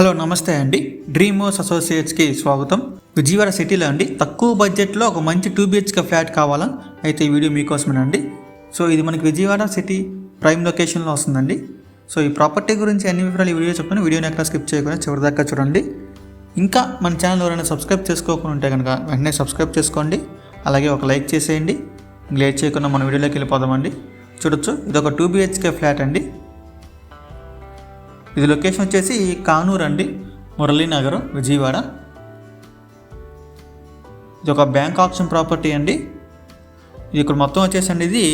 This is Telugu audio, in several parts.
హలో నమస్తే అండి. డ్రీమోస్ అసోసియేట్స్కి స్వాగతం. విజయవాడ సిటీలో అండి తక్కువ బడ్జెట్లో ఒక మంచి టూ బిహెచ్కే ఫ్లాట్ కావాలా అయితే ఈ వీడియో మీకోసమేనండి. సో ఇది మనకి విజయవాడ సిటీ ప్రైమ్ లొకేషన్లో వస్తుందండి. సో ఈ ప్రాపర్టీ గురించి అన్ని వివరాలు ఈ వీడియో చెప్పుకొని వీడియోని ఎక్కడ స్కిప్ చేయకుండా చివరి దాకా చూడండి. ఇంకా మన ఛానల్ ఎవరైనా సబ్స్క్రైబ్ చేసుకోకుండా ఉంటే కనుక వెంటనే సబ్స్క్రైబ్ చేసుకోండి. అలాగే ఒక లైక్ చేసేయండి. లేట్ చేయకుండా మన వీడియోలోకి వెళ్ళిపోదామండి. చూడొచ్చు ఇది ఒక టూ బిహెచ్కే ఫ్లాట్ అండి. ఇది లొకేషన్ వచ్చేసి కానూర్ అండి మురళీనగర్ విజయవాడ. ఇది ఒక బ్యాంక్ ఆప్షన్ ప్రాపర్టీ అండి. ఇది ఇక్కడ మొత్తం వచ్చేసండి ఇది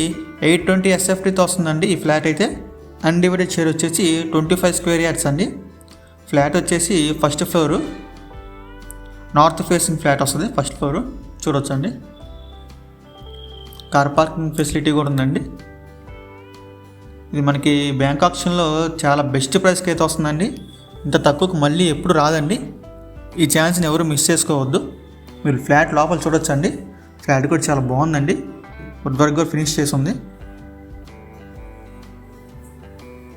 ఎయిట్ ట్వంటీ ఎస్ఎఫ్టీతో వస్తుందండి ఈ ఫ్లాట్ అయితే. అన్డివైడెడ్ షేర్ వచ్చేసి ట్వంటీ ఫైవ్ స్క్వేర్ యార్డ్స్ అండి. ఫ్లాట్ వచ్చేసి first floor. North facing flat వస్తుంది ఫస్ట్ ఫ్లోరు. చూడొచ్చండి. కార్ పార్కింగ్ ఫెసిలిటీ కూడా ఉందండి. ఇది మనకి బ్యాంక్ ఆప్షన్లో చాలా బెస్ట్ ప్రైస్కి అయితే వస్తుందండి. ఇంత తక్కువకు మళ్ళీ ఎప్పుడు రాదండి. ఈ ఛాన్స్ని ఎవరు మిస్ చేసుకోవద్దు. మీరు ఫ్లాట్ లోపల చూడొచ్చండి. ఫ్లాట్ కూడా చాలా బాగుందండి. వుడ్ వర్క్ కూడా ఫినిష్ చేసి ఉంది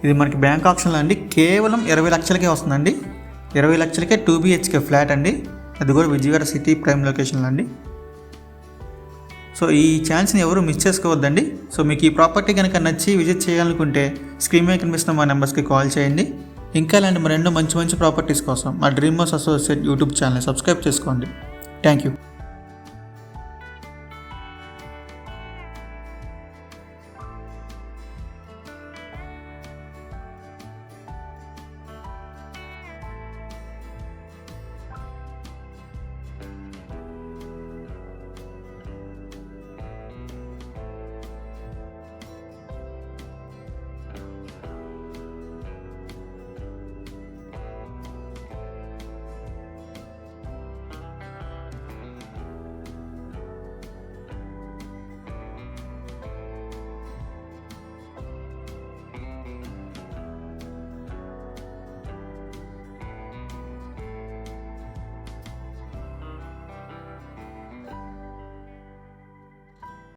ఇది మనకి బ్యాంక్ ఆప్షన్లో అండి. కేవలం ఇరవై లక్షలకే వస్తుందండి. ఇరవై లక్షలకే టూ బిహెచ్కే ఫ్లాట్ అండి. అది కూడా విజయవాడ సిటీ ప్రైమ్ లొకేషన్లో అండి. సో ఈ ఛాన్స్ని ఎవరు మిస్ చేసుకోవద్దండి. సో మీకు ఈ ప్రాపర్టీ కనుక నచ్చి విజిట్ చేయాలనుకుంటే స్క్రీన్ మీద కనిపిస్తున్న మా నెంబర్స్కి కాల్ చేయండి. ఇంకా ఇలాంటి మరెన్నో మంచి మంచి ప్రాపర్టీస్ కోసం మా dream house associate YouTube channel subscribe చేసుకోండి. Thank you